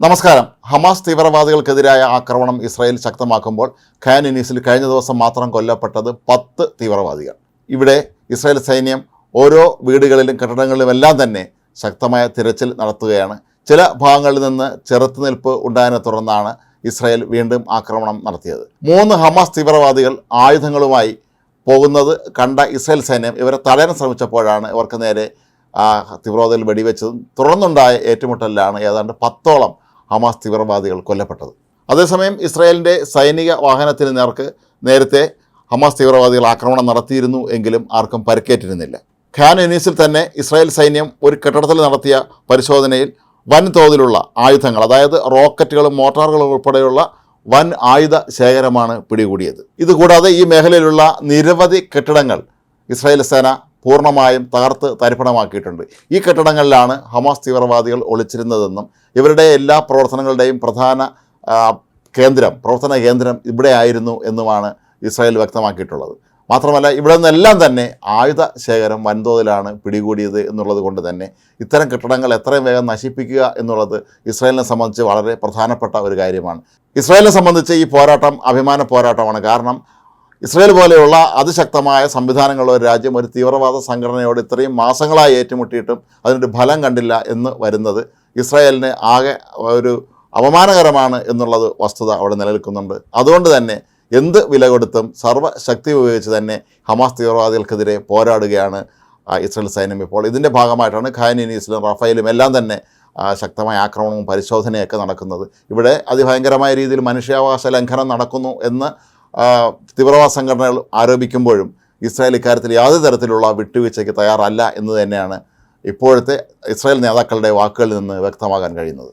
നമസ്കാരം. ഹമാസ് തീവ്രവാദികൾക്കെതിരായ ആക്രമണം ഇസ്രായേൽ ശക്തമാക്കുമ്പോൾ ഖാൻ യുനീസിൽ കഴിഞ്ഞ ദിവസം മാത്രം കൊല്ലപ്പെട്ടത് പത്ത് തീവ്രവാദികൾ. ഇവിടെ ഇസ്രായേൽ സൈന്യം ഓരോ വീടുകളിലും കെട്ടിടങ്ങളിലുമെല്ലാം തന്നെ ശക്തമായ തിരച്ചിൽ നടത്തുകയാണ്. ചില ഭാഗങ്ങളിൽ നിന്ന് ചെറുത്തുനിൽപ്പ് ഉണ്ടായതിനെ തുടർന്നാണ് ഇസ്രായേൽ വീണ്ടും ആക്രമണം നടത്തിയത്. മൂന്ന് ഹമാസ് തീവ്രവാദികൾ ആയുധങ്ങളുമായി പോകുന്നത് കണ്ട ഇസ്രായേൽ സൈന്യം ഇവരെ തടയാൻ ശ്രമിച്ചപ്പോഴാണ് ഇവർക്ക് നേരെ തീവ്രവാദികൾ വെടിവെച്ചതും തുടർന്നുണ്ടായ ഏറ്റുമുട്ടലിലാണ് ഏതാണ്ട് പത്തോളം ഹമാസ് തീവ്രവാദികൾ കൊല്ലപ്പെട്ടത്. അതേസമയം ഇസ്രായേലിന്റെ സൈനിക വാഹനത്തിന് നേർക്ക് നേരത്തെ ഹമാസ് തീവ്രവാദികൾ ആക്രമണം നടത്തിയിരുന്നു എങ്കിലും ആർക്കും പരിക്കേറ്റിരുന്നില്ല. ഖാൻ യുനീസിൽ തന്നെ ഇസ്രായേൽ സൈന്യം ഒരു കെട്ടിടത്തിൽ നടത്തിയ പരിശോധനയിൽ വൻതോതിലുള്ള ആയുധങ്ങൾ അതായത് റോക്കറ്റുകളും മോട്ടാറുകളും ഉൾപ്പെടെയുള്ള വൻ ആയുധ ശേഖരമാണ് പിടികൂടിയത്. ഇതുകൂടാതെ ഈ മേഖലയിലുള്ള നിരവധി കെട്ടിടങ്ങൾ ഇസ്രായേൽ സേന പൂർണമായും തകർത്ത് തരിപ്പണമാക്കിയിട്ടുണ്ട്. ഈ കെട്ടിടങ്ങളിലാണ് ഹമാസ് തീവ്രവാദികൾ ഒളിച്ചിരുന്നതെന്നും ഇവരുടെ എല്ലാ പ്രവർത്തനങ്ങളുടെയും പ്രധാന കേന്ദ്രം പ്രവർത്തന കേന്ദ്രം ഇവിടെയായിരുന്നു എന്നുമാണ് ഇസ്രായേൽ വ്യക്തമാക്കിയിട്ടുള്ളത്. മാത്രമല്ല ഇവിടെ നിന്നെല്ലാം തന്നെ ആയുധ ശേഖരം വൻതോതിലാണ് പിടികൂടിയത് എന്നുള്ളത് കൊണ്ട് തന്നെ ഇത്തരം കെട്ടിടങ്ങൾ എത്രയും വേഗം നശിപ്പിക്കുക എന്നുള്ളത് ഇസ്രായേലിനെ സംബന്ധിച്ച് വളരെ പ്രധാനപ്പെട്ട ഒരു കാര്യമാണ്. ഇസ്രായേലിനെ സംബന്ധിച്ച് ഈ പോരാട്ടം അഭിമാന പോരാട്ടമാണ്. കാരണം ഇസ്രായേൽ പോലെയുള്ള അതിശക്തമായ സംവിധാനങ്ങളുള്ള ഒരു രാജ്യം ഒരു തീവ്രവാദ സംഘടനയോട് ഇത്രയും മാസങ്ങളായി ഏറ്റുമുട്ടിയിട്ടും അതിനൊരു ഫലം കണ്ടില്ല എന്ന് വരുന്നത് ഇസ്രായേലിന് ആകെ ഒരു അപമാനകരമാണ് എന്നുള്ളത് വസ്തുത അവിടെ നിലനിൽക്കുന്നുണ്ട്. അതുകൊണ്ട് തന്നെ എന്ത് വില കൊടുത്തും സർവശക്തി ഉപയോഗിച്ച് തന്നെ ഹമാസ് തീവ്രവാദികൾക്കെതിരെ പോരാടുകയാണ് ഇസ്രയേൽ സൈന്യം ഇപ്പോൾ. ഇതിന്റെ ഭാഗമായിട്ടാണ് ഖാനിനീസിലും റഫേലും എല്ലാം തന്നെ ശക്തമായ ആക്രമണവും പരിശോധനയൊക്കെ നടക്കുന്നത്. ഇവിടെ അതിഭയങ്കരമായ രീതിയിൽ മനുഷ്യാവകാശ ലംഘനം നടക്കുന്നു എന്ന് തീവ്രവാദ സംഘടനകൾ ആരോപിക്കുമ്പോഴും ഇസ്രായേൽ ഇക്കാര്യത്തിൽ യാതൊരു തരത്തിലുള്ള വിട്ടുവീഴ്ചയ്ക്ക് തയ്യാറല്ല എന്ന് തന്നെയാണ് ഇപ്പോഴത്തെ ഇസ്രായേൽ നേതാക്കളുടെ വാക്കുകളിൽ നിന്ന് വ്യക്തമാകാൻ കഴിയുന്നത്.